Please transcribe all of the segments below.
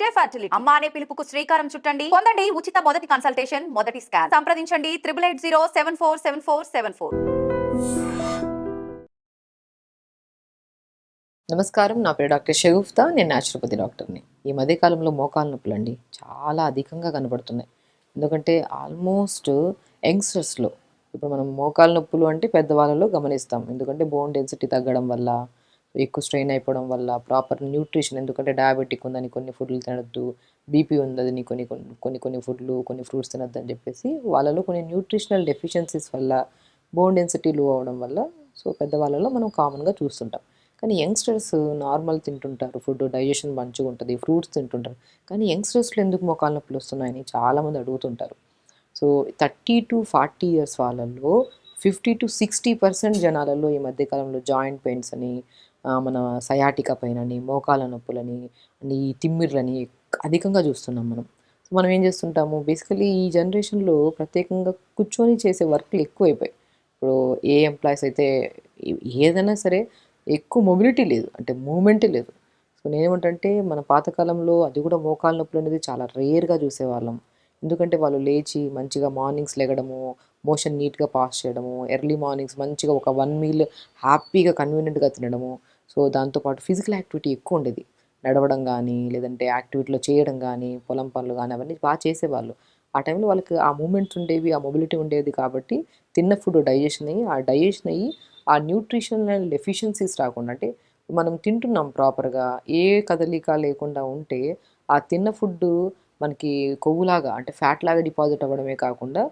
Fertility fertility. అమ్మ అనే పిలుపుకు శ్రీకారం చుట్టండి. పొందండి ఉచిత మొదటి కన్సల్టేషన్ మొదటి స్కాన్. సంప్రదించండి triple eight zero seven four seven four seven four నమస్కారం నా పేరు డాక్టర్ షగుఫ్తా నేను న్యాచురోపతి డాక్టర్ని. ఈ మధ్యకాలంలో మోకాలు నొప్పులు అండి చాలా అధికంగా కనబడుతున్నాయి. ఎందుకంటే ఆల్మోస్ట్ యంగ్స్టర్స్లో ఇప్పుడు మనం మోకాలు నొప్పులు అంటే పెద్దవాళ్ళలో గమనిస్తాం. ఎందుకంటే బోన్ డెన్సిటీ తగ్గడం వల్ల ఎక్కువ స్ట్రెయిన్ అయిపోవడం వల్ల ప్రాపర్ న్యూట్రిషన్ ఎందుకంటే డయాబెటిక్ ఉందని కొన్ని ఫుడ్లు తినద్దు బీపీ ఉందని కొన్ని కొన్ని కొన్ని కొన్ని ఫుడ్లు కొన్ని ఫ్రూట్స్ తినద్దు అని చెప్పేసి వాళ్ళలో కొన్ని న్యూట్రిషనల్ డెఫిషియన్సీస్ వల్ల బోన్ డెన్సిటీ లో అవడం వల్ల సో పెద్దవాళ్ళలో మనం కామన్గా చూస్తుంటాం. కానీ యంగ్స్టర్స్ నార్మల్ తింటుంటారు ఫుడ్ డైజెషన్ మంచిగా ఉంటుంది ఫ్రూట్స్ తింటుంటారు. కానీ యంగ్స్టర్స్లో ఎందుకు మోకాలు నొప్పులు వస్తున్నాయని చాలామంది అడుగుతుంటారు. So thirty to forty years వాళ్ళల్లో ఫిఫ్టీ టు సిక్స్టీ పర్సెంట్ జనాలలో ఈ మధ్యకాలంలో జాయింట్ పెయిన్స్ అని మన సయాటికా పైనని అని మోకాల నొప్పులని ఈ తిమ్మిర్లని అధికంగా చూస్తున్నాం మనం. సో మనం ఏం చేస్తుంటాము? బేసికలీ ఈ జనరేషన్లో ప్రత్యేకంగా కూర్చొని చేసే వర్క్లు ఎక్కువైపోయాయి. ఇప్పుడు ఏ ఎంప్లాయీస్ అయితే ఏదైనా సరే ఎక్కువ మొబిలిటీ లేదు. అంటే మూమెంటే లేదు. సో నేనేమంటే మన పాతకాలంలో అది కూడా మోకాల నొప్పులు అనేది చాలా రేర్గా చూసేవాళ్ళం. ఎందుకంటే వాళ్ళు లేచి మంచిగా మార్నింగ్స్ లెగడము మోషన్ నీట్గా పాస్ చేయడము ఎర్లీ మార్నింగ్స్ మంచిగా ఒక వన్ మీల్ హ్యాపీగా కన్వీనియంట్గా తినడము సో దాంతోపాటు ఫిజికల్ యాక్టివిటీ ఎక్కువ ఉండేది. నడవడం కానీ లేదంటే యాక్టివిటీలో చేయడం కానీ పొలం పనులు కానీ అవన్నీ బాగా చేసేవాళ్ళు. ఆ టైంలో వాళ్ళకి ఆ మూమెంట్స్ ఉండేవి ఆ మొబిలిటీ ఉండేది కాబట్టి తిన్న ఫుడ్ డైజెషన్ అయ్యి ఆ డైజెషన్ అయ్యి ఆ న్యూట్రిషనల్ డెఫిషియన్సీస్ రాకుండా అంటే మనం తింటున్నాం ప్రాపర్గా ఏ కదలిక లేకుండా ఉంటే ఆ తిన్న ఫుడ్ మనకి కొవ్వులాగా అంటే ఫ్యాట్ లాగా డిపాజిట్ అవ్వడమే కాకుండా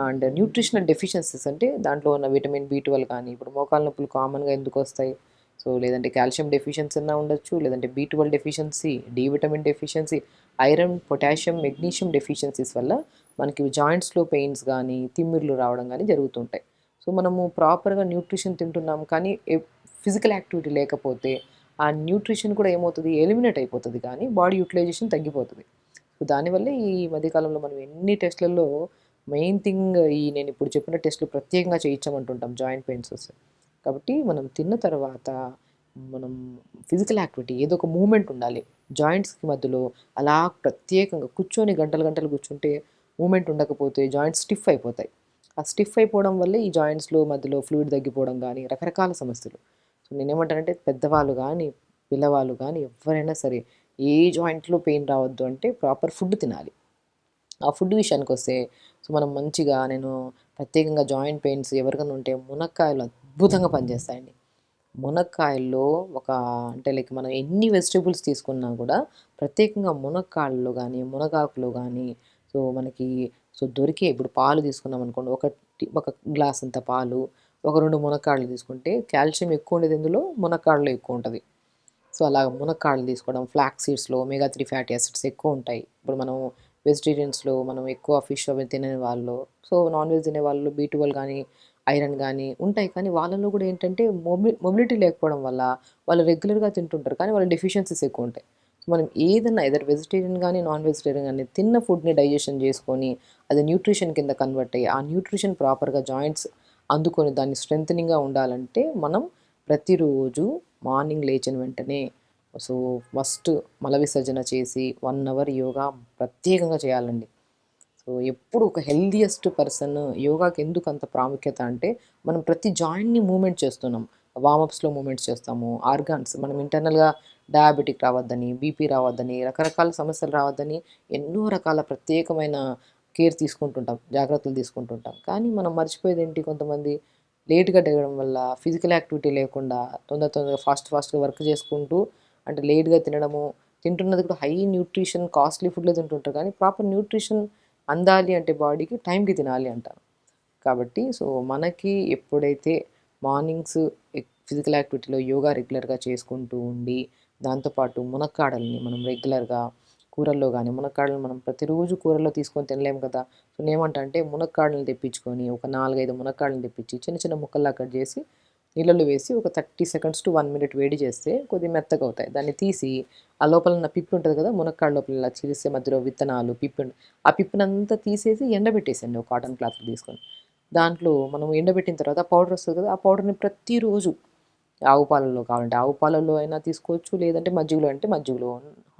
అండ్ న్యూట్రిషనల్ డెఫిషియన్సీస్ అంటే దాంట్లో ఉన్న విటమిన్ బి ట్వెల్వ్ కానీ ఇప్పుడు మోకాలు నొప్పులు కామన్గా ఎందుకు వస్తాయి? సో లేదంటే కాల్షియం డెఫిషియన్సీ అన్నా ఉండొచ్చు లేదంటే B twelve deficiency D vitamin deficiency iron potassium magnesium deficiencies వల్ల మనకి జాయింట్స్లో పెయిన్స్ కానీ తిమ్మిర్లు రావడం కానీ జరుగుతుంటాయి. సో మనము ప్రాపర్గా న్యూట్రిషన్ తింటున్నాం కానీ ఫిజికల్ యాక్టివిటీ లేకపోతే ఆ న్యూట్రిషన్ కూడా ఏమవుతుంది? ఎలిమినేట్ అయిపోతుంది కానీ బాడీ యూటిలైజేషన్ తగ్గిపోతుంది. సో దానివల్ల ఈ మధ్యకాలంలో మనం ఎన్ని టెస్ట్లలో మెయిన్ థింగ్ ఈ నేను ఇప్పుడు చెప్పిన టెస్ట్లు ప్రత్యేకంగా చేయించమంటుంటాం జాయింట్ పెయిన్స్ వస్తే. కాబట్టి మనం తిన్న తర్వాత మనం ఫిజికల్ యాక్టివిటీ ఏదో ఒక మూమెంట్ ఉండాలి. జాయింట్స్కి మధ్యలో అలా ప్రత్యేకంగా కూర్చొని గంటలు గంటలు కూర్చుంటే మూమెంట్ ఉండకపోతే జాయింట్స్ స్టిఫ్ అయిపోతాయి. ఆ స్టిఫ్ అయిపోవడం వల్లే ఈ జాయింట్స్లో మధ్యలో ఫ్లూయిడ్ తగ్గిపోవడం కానీ రకరకాల సమస్యలు. సో నేనేమంటానంటే పెద్దవాళ్ళు కానీ పిల్లవాళ్ళు కానీ ఎవరైనా సరే ఏ జాయింట్లో పెయిన్ రావద్దు అంటే ప్రాపర్ ఫుడ్ తినాలి. ఆ ఫుడ్ విషయానికి వస్తే సో మనం మంచిగా నేను ప్రత్యేకంగా జాయింట్ పెయిన్స్ ఎవరికైనా ఉంటే మునక్కాయలు అద్భుతంగా పనిచేస్తాయండి. మునక్కాయల్లో ఒక అంటే లైక్ మనం ఎన్ని వెజిటేబుల్స్ తీసుకున్నా కూడా ప్రత్యేకంగా మునక్కాయల్లో కానీ మునగాకులో కానీ సో మనకి సో దొరికే ఇప్పుడు పాలు తీసుకున్నాం అనుకోండి ఒకటి ఒక గ్లాస్ అంత పాలు ఒక రెండు మునక్కాడలు తీసుకుంటే కాల్షియం ఎక్కువ ఉండేది ఇందులో మునక్కాడలో ఎక్కువ ఉంటుంది. సో అలా మునక్కాడలు తీసుకోవడం ఫ్లాక్ సీడ్స్లో ఒమేగా త్రీ ఫ్యాటీ యాసిడ్స్ ఎక్కువ ఉంటాయి. ఇప్పుడు మనం వెజిటేరియన్స్లో మనం ఎక్కువ ఫిష్ అవి తినే వాళ్ళు సో నాన్ వెజ్ తినే వాళ్ళు బీ ట్వెల్వ్ కానీ ఐరన్ కానీ ఉంటాయి. కానీ వాళ్ళలో కూడా ఏంటంటే మొబి మొబిలిటీ లేకపోవడం వల్ల వాళ్ళు రెగ్యులర్గా తింటుంటారు. కానీ వాళ్ళ డెఫిషియన్సీస్ ఎక్కువ ఉంటాయి మనం ఏదైనా ఎదర్ వెజిటేరియన్ కానీ నాన్ వెజిటేరియన్ కానీ తిన్న ఫుడ్ని డైజెషన్ చేసుకొని అది న్యూట్రిషన్ కింద కన్వర్ట్ అయ్యి ఆ న్యూట్రిషన్ ప్రాపర్గా జాయింట్స్ అందుకొని దాన్ని స్ట్రెంథనింగ్గా ఉండాలంటే మనం ప్రతిరోజు మార్నింగ్ లేచిన వెంటనే సో ఫస్ట్ మల విసర్జన చేసి వన్ అవర్ యోగా ప్రత్యేకంగా చేయాలండి. సో ఎప్పుడు ఒక హెల్దియెస్ట్ పర్సన్ యోగాకి ఎందుకు అంత ప్రాముఖ్యత అంటే మనం ప్రతి జాయింట్ని మూమెంట్ చేస్తున్నాం. వామప్స్లో మూమెంట్స్ చేస్తాము. ఆర్గాన్స్ మనం ఇంటర్నల్గా డయాబెటిక్ రావద్దని బీపీ రావద్దని రకరకాల సమస్యలు రావద్దని ఎన్నో రకాల ప్రత్యేకమైన కేర్ తీసుకుంటుంటాం జాగ్రత్తలు తీసుకుంటుంటాం. కానీ మనం మర్చిపోయేది ఏంటి? కొంతమంది లేట్గా తిరగడం వల్ల ఫిజికల్ యాక్టివిటీ లేకుండా తొందర తొందరగా ఫాస్ట్ ఫాస్ట్గా వర్క్ చేసుకుంటూ అంటే లేట్గా తినడము తింటున్నది కూడా హై న్యూట్రిషన్ కాస్ట్లీ ఫుడ్లో తింటుంటారు. కానీ ప్రాపర్ న్యూట్రిషన్ అందాలి అంటే బాడీకి టైంకి తినాలి అంటారు కాబట్టి సో మనకి ఎప్పుడైతే మార్నింగ్స్ ఫిజికల్ యాక్టివిటీలో యోగా రెగ్యులర్గా చేసుకుంటూ ఉండి దాంతోపాటు మునక్కాడల్ని మనం రెగ్యులర్గా కూరల్లో కానీ మునక్కాడలు మనం ప్రతిరోజు కూరల్లో తీసుకొని తినలేము కదా. సో నేనేమంటా అంటే మునక్కాడలను తెప్పించుకొని ఒక నాలుగైదు మునక్కాడలను తెప్పించి చిన్న చిన్న ముక్కల్లా కట్ చేసి నీళ్ళలో వేసి ఒక thirty seconds to one minute వేడి చేస్తే కొద్దిగా మెత్తగా అవుతాయి. దాన్ని తీసి ఆ లోపల ఉన్న పిప్పి ఉంటుంది కదా మునక్కాడ లోపల ఇలా చీరిస్తే మధ్యలో విత్తనాలు పిప్పి ఉం- ఆ పిప్పినంతా తీసేసి ఎండబెట్టేసండి ఒక కాటన్ క్లాత్ తీసుకొని. దాంట్లో మనం ఎండబెట్టిన తర్వాత పౌడర్ వస్తుంది కదా ఆ పౌడర్ని ప్రతిరోజు ఆవు పాలల్లో కావాలంటే ఆవు పాలల్లో అయినా తీసుకోవచ్చు లేదంటే మజ్జిగలో అంటే మజ్జిగలో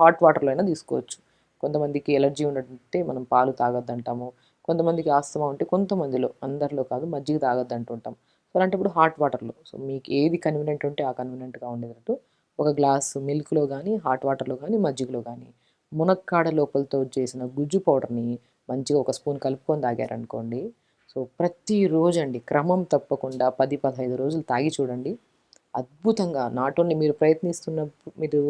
హాట్ వాటర్లో అయినా తీసుకోవచ్చు. కొంతమందికి ఎలర్జీ ఉన్నట్టే మనం పాలు తాగొద్దు అంటాము కొంతమందికి ఆస్తమా ఉంటే కొంతమందిలో అందరిలో కాదు మజ్జిగ తాగొద్దు అంటుంటాం సో అలాంటప్పుడు హాట్ వాటర్లో. సో మీకు ఏది కన్వీనియంట్ ఉంటే ఆ కన్వీనియంట్గా ఉండేటట్టు ఒక గ్లాస్ మిల్క్లో కానీ హాట్ వాటర్లో కానీ మజ్జిగలో కానీ మునక్కాడ లోపలతో చేసిన గుజ్జు పౌడర్ని మంచిగా ఒక స్పూన్ కలుపుకొని తాగారనుకోండి. సో ప్రతిరోజు అండి క్రమం తప్పకుండా పది పదహైదు రోజులు తాగి చూడండి. అద్భుతంగా నాట్ ఓన్లీ మీరు ప్రయత్నిస్తున్నప్పుడు మీరు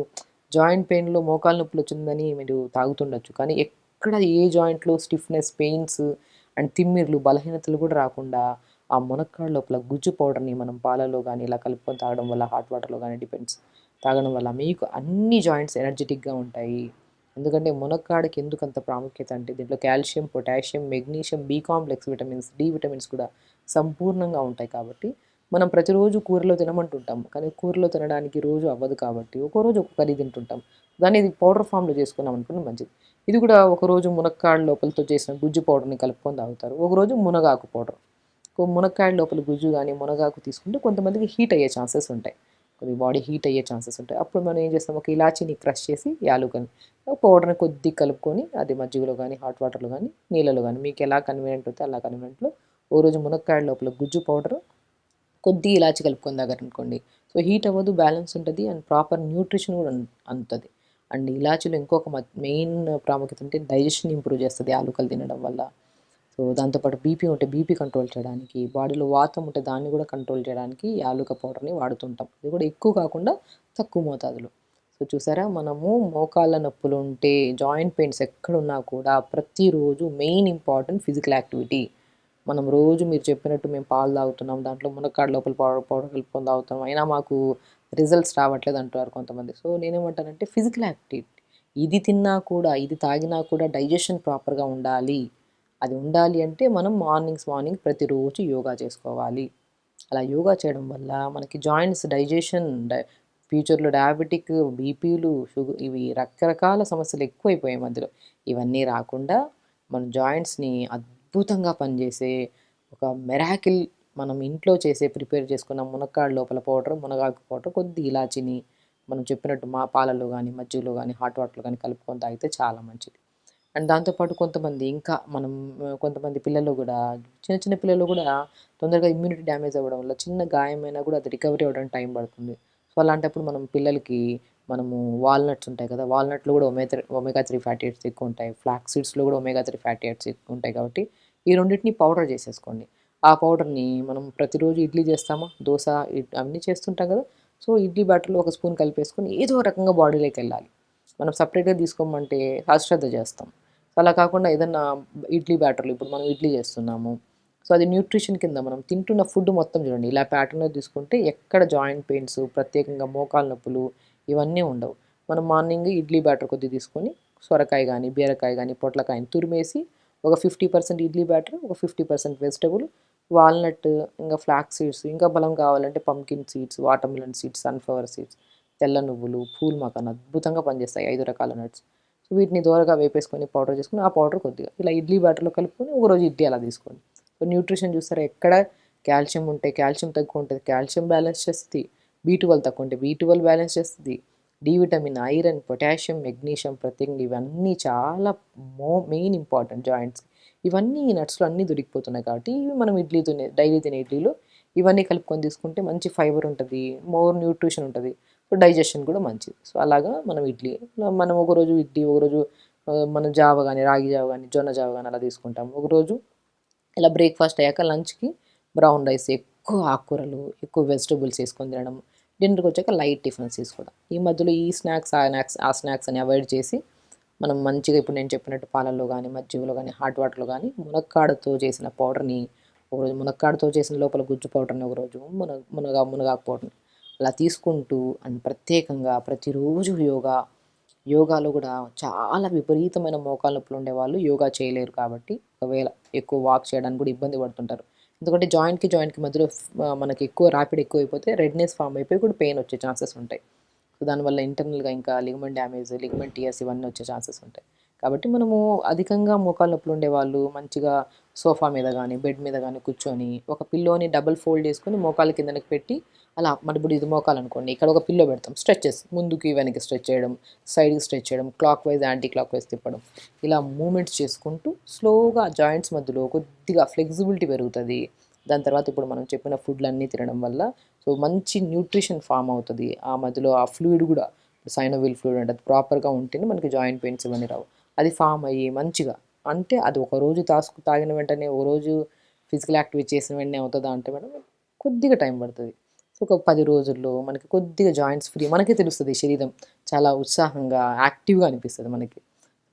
జాయింట్ పెయిన్లో మోకాలు నొప్పులు వచ్చిందని మీరు తాగుతుండొచ్చు. కానీ ఎక్కడ ఏ జాయింట్లో స్టిఫ్నెస్ పెయిన్స్ అండ్ తిమ్మిర్లు బలహీనతలు కూడా రాకుండా ఆ మునక్కాడ లోపల గుజ్జు పౌడర్ని మనం పాలలో కానీ ఇలా కలుపుకొని తాగడం వల్ల హాట్ వాటర్లో కానీ డిపెండ్స్ తాగడం వల్ల మీకు అన్ని జాయింట్స్ ఎనర్జెటిక్గా ఉంటాయి. ఎందుకంటే మునక్కాడకి ఎందుకు అంత ప్రాముఖ్యత అంటే దీంట్లో calcium potassium magnesium B complex vitamins D vitamins కూడా సంపూర్ణంగా ఉంటాయి కాబట్టి మనం ప్రతిరోజు కూరలో తినమంటుంటాం. కానీ కూరలో తినడానికి రోజు అవ్వదు కాబట్టి ఒక రోజు ఒక కర్రీ తింటుంటాం. దాన్ని ఇది పౌడర్ ఫామ్లో చేసుకున్నాం అనుకుని మంచిది. ఇది కూడా ఒకరోజు మునక్కాడ లోపలతో చేసిన గుజ్జు పౌడర్ని కలుపుకొని తాగుతారు. ఒకరోజు మునగాకు పౌడర్. మునక్కాడ లోపల గుజ్జు కానీ మునగాకు తీసుకుంటే కొంతమందికి హీట్ అయ్యే ఛాన్సెస్ ఉంటాయి. కొద్ది బాడీ హీట్ అయ్యే ఛాన్సెస్ ఉంటాయి. అప్పుడు మనం ఏం చేస్తాం? ఒక ఇలాచీని క్రష్ చేసి యాలుకని పౌడర్ని కొద్ది కలుపుకొని అది మజ్జిగలో కానీ హాట్ వాటర్లో కానీ నీళ్ళలో కానీ మీకు ఎలా కన్వీనియంట్ అవుతే అలా కన్వీనియంట్లో ఓ రోజు మునక్కాయల లోపల గుజ్జు పౌడర్ కొద్ది ఇలాచి కలుపుకొని దగ్గరనుకోండి సో హీట్ అవ్వదు బ్యాలెన్స్ ఉంటుంది అండ్ ప్రాపర్ న్యూట్రిషన్ కూడా అందుతుంది. అండ్ ఇలాచీలో ఇంకొక మెయిన్ ప్రాముఖ్యత అంటే డైజెషన్ ఇంప్రూవ్ చేస్తుంది ఆలుకలు తినడం వల్ల. సో దాంతోపాటు బీపీ ఉంటే బీపీ కంట్రోల్ చేయడానికి బాడీలో వాతం ఉంటే దాన్ని కూడా కంట్రోల్ చేయడానికి యాలుక పౌడర్ని వాడుతుంటాం. ఇది కూడా ఎక్కువ కాకుండా తక్కువ మోతాదులో. సో చూసారా మనము మోకాళ్ళ నొప్పులు ఉంటే జాయింట్ పెయిన్స్ ఎక్కడున్నా కూడా ప్రతిరోజు మెయిన్ ఇంపార్టెంట్ ఫిజికల్ యాక్టివిటీ. మనం రోజు మీరు చెప్పినట్టు మేము పాలు తాగుతున్నాం దాంట్లో మునక్కాడ లోపల పౌడర్ పౌడర్ కలుపుకొని తాగుతున్నాం అయినా మాకు రిజల్ట్స్ రావట్లేదు అంటారు కొంతమంది. సో నేనేమంటానంటే ఫిజికల్ యాక్టివిటీ ఇది తిన్నా కూడా ఇది తాగినా కూడా డైజెషన్ ప్రాపర్గా ఉండాలి. అది ఉండాలి అంటే మనం మార్నింగ్స్ మార్నింగ్ ప్రతిరోజు యోగా చేసుకోవాలి. అలా యోగా చేయడం వల్ల మనకి జాయింట్స్ డైజెషన్ డై ఫ్యూచర్లో డయాబెటిక్ బీపీలు షుగర్ ఇవి రకరకాల సమస్యలు ఎక్కువైపోయాయి మధ్యలో. ఇవన్నీ రాకుండా మన జాయింట్స్ని అద్భుతంగా పనిచేసే ఒక మెరాకిల్ మనం ఇంట్లో చేసే ప్రిపేర్ చేసుకున్న మునక్కాడ లోపల పౌడర్ మునగాకు పౌడర్ కొద్ది ఇలాచిని మనం చెప్పినట్టు మా పాలలో కానీ మజ్జిగలో కానీ హాట్ వాటర్లో కానీ కలుపుకొని తాగితే చాలా మంచిది. అండ్ దాంతోపాటు కొంతమంది ఇంకా మనం కొంతమంది పిల్లలు కూడా చిన్న చిన్న పిల్లలు కూడా తొందరగా ఇమ్యూనిటీ డ్యామేజ్ అవ్వడం వల్ల చిన్న గాయమైనా కూడా అది రికవరీ అవ్వడానికి టైం పడుతుంది. సో అలాంటప్పుడు మనం పిల్లలకి మనము వాల్నట్స్ ఉంటాయి కదా వాల్నట్లో కూడా omega omega three fatty acids ఎక్కువ ఉంటాయి. ఫ్లాక్ సీడ్స్లో కూడా ఒమేగా త్రీ ఫ్యాటీ ఎయిడ్స్ ఎక్కువ ఉంటాయి కాబట్టి ఈ రెండింటిని పౌడర్ చేసేసుకోండి. ఆ పౌడర్ని మనం ప్రతిరోజు ఇడ్లీ చేస్తామా దోశ అవన్నీ అన్నీ చేస్తుంటాం కదా సో ఇడ్లీ బ్యాటర్లో ఒక స్పూన్ కలిపేసుకొని ఏదో ఒక రకంగా బాడీలోకి వెళ్ళాలి. మనం సపరేట్గా తీసుకోమంటే అశ్రద్ధ చేస్తాం. అలా కాకుండా ఏదన్నా ఇడ్లీ బ్యాటర్లు ఇప్పుడు మనం ఇడ్లీ చేస్తున్నాము. సో అది న్యూట్రిషన్ కింద మనం తింటున్న ఫుడ్ మొత్తం చూడండి. ఇలా ప్యాటర్న్లో తీసుకుంటే ఎక్కడ జాయింట్ పెయిన్స్ ప్రత్యేకంగా మోకాలు నొప్పులు ఇవన్నీ ఉండవు. మనం మార్నింగ్ ఇడ్లీ బ్యాటర్ కొద్ది తీసుకొని సొరకాయ కానీ బీరకాయ కానీ పొట్లకాయని తురిమేసి ఒక ఫిఫ్టీ పర్సెంట్ ఇడ్లీ బ్యాటర్ ఒక ఫిఫ్టీ పర్సెంట్ వెజిటబుల్ వాల్నట్ ఇంకా ఫ్లాక్ సీడ్స్ ఇంకా బలం కావాలంటే pumpkin seeds watermelon seeds sunflower seeds తెల్ల నువ్వులు పూల్ మకాన్ అద్భుతంగా పనిచేస్తాయి. ఐదు రకాల నట్స్. సో వీటిని దూరగా వేపేసుకొని పౌడర్ చేసుకొని ఆ పౌడర్ కొద్దిగా ఇలా ఇడ్లీ బ్యాటర్లో కలుపుకొని ఒక రోజు ఇడ్లీ అలా తీసుకోండి. సో న్యూట్రిషన్ చూస్తారా ఎక్కడ కాల్షియం ఉంటే కాల్షియం తక్కువ ఉంటుంది కాల్షియం బ్యాలెన్స్ చేస్తుంది బీ ట్వెల్వ్ తక్కువ ఉంటే బీ ట్వెల్వ్ బ్యాలెన్స్ చేస్తుంది. D vitamin iron potassium magnesium protein ఇవన్నీ చాలా మో మెయిన్ ఇంపార్టెంట్ జాయింట్స్ ఇవన్నీ ఈ నట్స్లో అన్నీ దొరికిపోతున్నాయి కాబట్టి ఇవి మనం ఇడ్లీ తినే డైలీ తినే ఇడ్లీలో ఇవన్నీ కలుపుకొని తీసుకుంటే మంచి ఫైబర్ ఉంటుంది మోర్ న్యూట్రిషన్ ఉంటుంది. డైజెషన్ కూడా మంచిది. సో అలాగా మనం ఇడ్లీ మనం ఒకరోజు ఇడ్లీ ఒకరోజు మనం జావ కానీ రాగి జావ కానీ జొన్న జావ కానీ అలా తీసుకుంటాం ఒకరోజు ఇలా బ్రేక్ఫాస్ట్ అయ్యాక లంచ్కి బ్రౌన్ రైస్ ఎక్కువ ఆకుకూరలు ఎక్కువ వెజిటబుల్స్ వేసుకొని తినడం డిన్నర్కి వచ్చాక లైట్ టిఫిన్స్ తీసుకోవడం. ఈ మధ్యలో ఈ స్నాక్స్ ఆ స్నాక్స్ ఆ స్నాక్స్ అని అవాయిడ్ చేసి మనం మంచిగా ఇప్పుడు నేను చెప్పినట్టు పాలల్లో కానీ మజ్జిగలో కానీ హాట్ వాటర్లో కానీ మునక్కాడతో చేసిన పౌడర్ని ఒకరోజు మునక్కాడతో చేసిన లోపల గుజ్జు పౌడర్ని ఒకరోజు మునగ మునగా మునగాకు పౌడర్ని అలా తీసుకుంటూ అండ్ ప్రత్యేకంగా ప్రతిరోజు యోగా యోగాలో కూడా చాలా విపరీతమైన మోకాలు నొప్పులు ఉండేవాళ్ళు యోగా చేయలేరు కాబట్టి ఒకవేళ ఎక్కువ వాక్ చేయడానికి కూడా ఇబ్బంది పడుతుంటారు. ఎందుకంటే జాయింట్కి జాయింట్కి మధ్యలో మనకి ఎక్కువ ర్యాపిడ్ ఎక్కువ అయిపోతే రెడ్నెస్ ఫామ్ అయిపోయి కూడా పెయిన్ వచ్చే ఛాన్సెస్ ఉంటాయి. సో దానివల్ల ఇంటర్నల్గా ఇంకా లిగమెంట్ డ్యామేజ్ లిగమెంట్ టీఎస్ ఇవన్నీ వచ్చే ఛాన్సెస్ ఉంటాయి. కాబట్టి మనము అధికంగా మోకాలు నొప్పులు ఉండే వాళ్ళు మంచిగా సోఫా మీద కానీ బెడ్ మీద కానీ కూర్చొని ఒక పిల్లోని డబుల్ ఫోల్డ్ చేసుకొని మోకాలు కిందకి పెట్టి అలా మన ఇప్పుడు ఇది మోకాలనుకోండి ఇక్కడ ఒక పిల్లో పెడతాం స్ట్రెచెస్ ముందుకి వెనక్కి స్ట్రెచ్ చేయడం సైడ్కి స్ట్రెచ్ చేయడం clockwise anticlockwise తిప్పడం. ఇలా మూమెంట్స్ చేసుకుంటూ స్లోగా జాయింట్స్ మధ్యలో కొద్దిగా ఫ్లెక్సిబిలిటీ పెరుగుతుంది. దాని తర్వాత ఇప్పుడు మనం చెప్పిన ఫుడ్లన్నీ తినడం వల్ల సో మంచి న్యూట్రిషన్ ఫామ్ అవుతుంది. ఆ మధ్యలో ఆ ఫ్లూయిడ్ కూడా సైనోవిల్ ఫ్లూయిడ్ అంటే అది ప్రాపర్గా ఉంటేనే మనకి జాయింట్ పెయిన్స్ ఇవన్నీ రావు. అది ఫామ్ అయ్యి మంచిగా అంటే అది ఒక రోజు తాసుకు తాగిన వెంటనే ఓ రోజు ఫిజికల్ యాక్టివిటీ చేసిన వెంటనే అవుతుందా అంటే మేడం కొద్దిగా టైం పడుతుంది. ఒక పది రోజుల్లో మనకి కొద్దిగా జాయింట్స్ ఫ్రీ మనకే తెలుస్తుంది శరీరం. చాలా ఉత్సాహంగా యాక్టివ్గా అనిపిస్తుంది మనకి.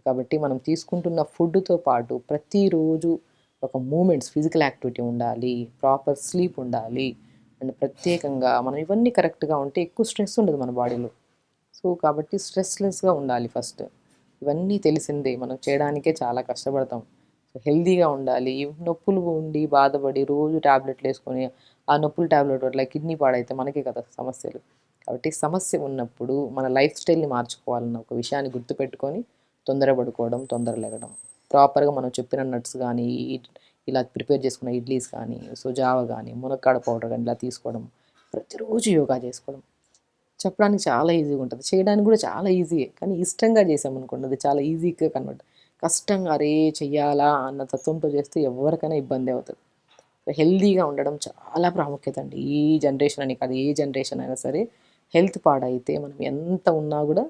కాబట్టి మనం తీసుకుంటున్న ఫుడ్తో పాటు ప్రతిరోజు ఒక మూమెంట్స్ ఫిజికల్ యాక్టివిటీ ఉండాలి ప్రాపర్ స్లీప్ ఉండాలి. అండ్ ప్రత్యేకంగా మనం ఇవన్నీ కరెక్ట్గా ఉంటే ఎక్కువ స్ట్రెస్ ఉండదు మన బాడీలో. సో కాబట్టి స్ట్రెస్లెస్గా ఉండాలి ఫస్ట్. ఇవన్నీ తెలిసిందే మనం చేయడానికే చాలా కష్టపడతాం. హెల్దీగా ఉండాలి. నొప్పులు ఉండి బాధపడి రోజు ట్యాబ్లెట్లు వేసుకొని ఆ నొప్పుల ట్యాబ్లెట్ వల్ల కిడ్నీ పాడైతే మనకే కదా సమస్యలు. కాబట్టి సమస్య ఉన్నప్పుడు మన లైఫ్ స్టైల్ని మార్చుకోవాలన్న ఒక విషయాన్ని గుర్తుపెట్టుకొని తొందరపడుకోవడం తొందర లేగడం. ప్రాపర్గా మనం చెప్పిన నట్స్ కానీ ఇలా ప్రిపేర్ చేసుకున్న ఇడ్లీస్ కానీ సో జావ కానీ మునక్కాడ పౌడర్ కానీ ఇలా తీసుకోవడం ప్రతిరోజు యోగా చేసుకోవడం చెప్పడానికి చాలా ఈజీగా ఉంటుంది. చేయడానికి కూడా చాలా ఈజీయే. కానీ ఇష్టంగా చేసామనుకోండి అది చాలా ఈజీగా కన్వర్ట్ కష్టంగా అరే చెయ్యాలా అన్న తత్వంతో చేస్తే ఎవరికైనా ఇబ్బంది అవుతుంది. హెల్దీగా ఉండడం చాలా ప్రాముఖ్యత అండి. ఈ జనరేషన్ అని కాదు ఏ జనరేషన్ అయినా సరే హెల్త్ పాడైతే మనం ఎంత ఉన్నా కూడా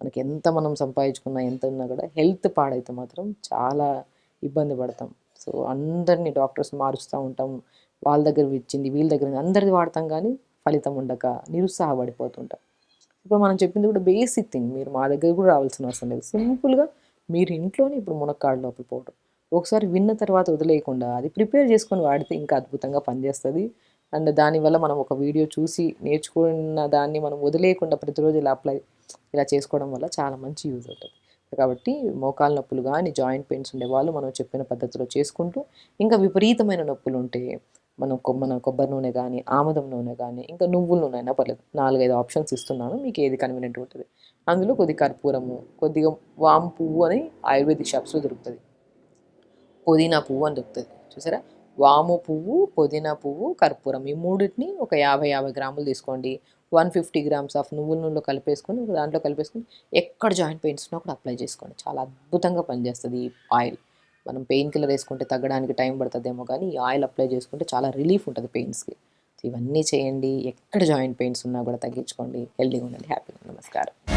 మనకి ఎంత మనం సంపాదించుకున్నా ఎంత ఉన్నా కూడా హెల్త్ పాడైతే మాత్రం చాలా ఇబ్బంది పడతాం. సో అందరినీ డాక్టర్స్ మారుస్తూ ఉంటాం. వాళ్ళ దగ్గర ఇచ్చింది వీళ్ళ దగ్గర అందరిది వాడతాం కానీ ఫలితం ఉండక నిరుత్సాహపడిపోతుంటాం ఇప్పుడు మనం చెప్పింది కూడా బేసిక్ థింగ్ మీరు మా దగ్గర కూడా రావాల్సిన అవసరం లేదు. సింపుల్గా మీరు ఇంట్లోనే ఇప్పుడు మునక్కాడు లోపల పౌడర్ ఒకసారి విన్న తర్వాత వదిలేయకుండా అది ప్రిపేర్ చేసుకొని వాడితే ఇంకా అద్భుతంగా పనిచేస్తుంది. అండ్ దానివల్ల మనం ఒక వీడియో చూసి నేర్చుకున్న దాన్ని మనం వదిలేయకుండా ప్రతిరోజు ఇలా అప్లై ఇలా చేసుకోవడం వల్ల చాలా మంచి యూజ్ అవుతుంది. కాబట్టి మోకాల నొప్పులు కానీ జాయింట్ పెయిన్స్ ఉండేవాళ్ళు మనం చెప్పిన పద్ధతిలో చేసుకుంటూ ఇంకా విపరీతమైన నొప్పులు ఉంటే మనం మన కొబ్బరి నూనె కానీ ఆముదం నూనె కానీ ఇంకా నువ్వుల నూనె అయినా పర్లేదు. నాలుగైదు ఆప్షన్స్ ఇస్తున్నాను. మీకు ఏది కన్వీనియంట్ ఉంటుంది. అందులో కొద్ది కర్పూరము కొద్దిగా వాము పువ్వు అని ఆయుర్వేదిక్ షాప్స్లో దొరుకుతుంది. పుదీనా పువ్వు అని దొరుకుతుంది. చూసారా? వాము పువ్వు పుదీనా పువ్వు కర్పూరం. ఈ మూడింటిని ఒక యాభై యాభై గ్రాములు తీసుకోండి. వన్ ఫిఫ్టీ గ్రామ్స్ ఆఫ్ నువ్వుల నూనెలో కలిపేసుకొని దాంట్లో కలిపేసుకొని ఎక్కడ జాయింట్ పెయిన్స్ ఉన్నా కూడా అప్లై చేసుకోండి. చాలా అద్భుతంగా పనిచేస్తుంది ఈ ఆయిల్. మనం పెయిన్ కిల్లర్ వేసుకుంటే తగ్గడానికి టైం పడుతుందేమో కానీ ఈ ఆయిల్ అప్లై చేసుకుంటే చాలా రిలీఫ్ ఉంటుంది పెయిన్స్కి. ఇవన్నీ చేయండి. ఎక్కడ జాయింట్ పెయిన్స్ ఉన్నా కూడా తగ్గించుకోండి. హెల్దీగా ఉండండి. హ్యాపీగా నమస్కారం.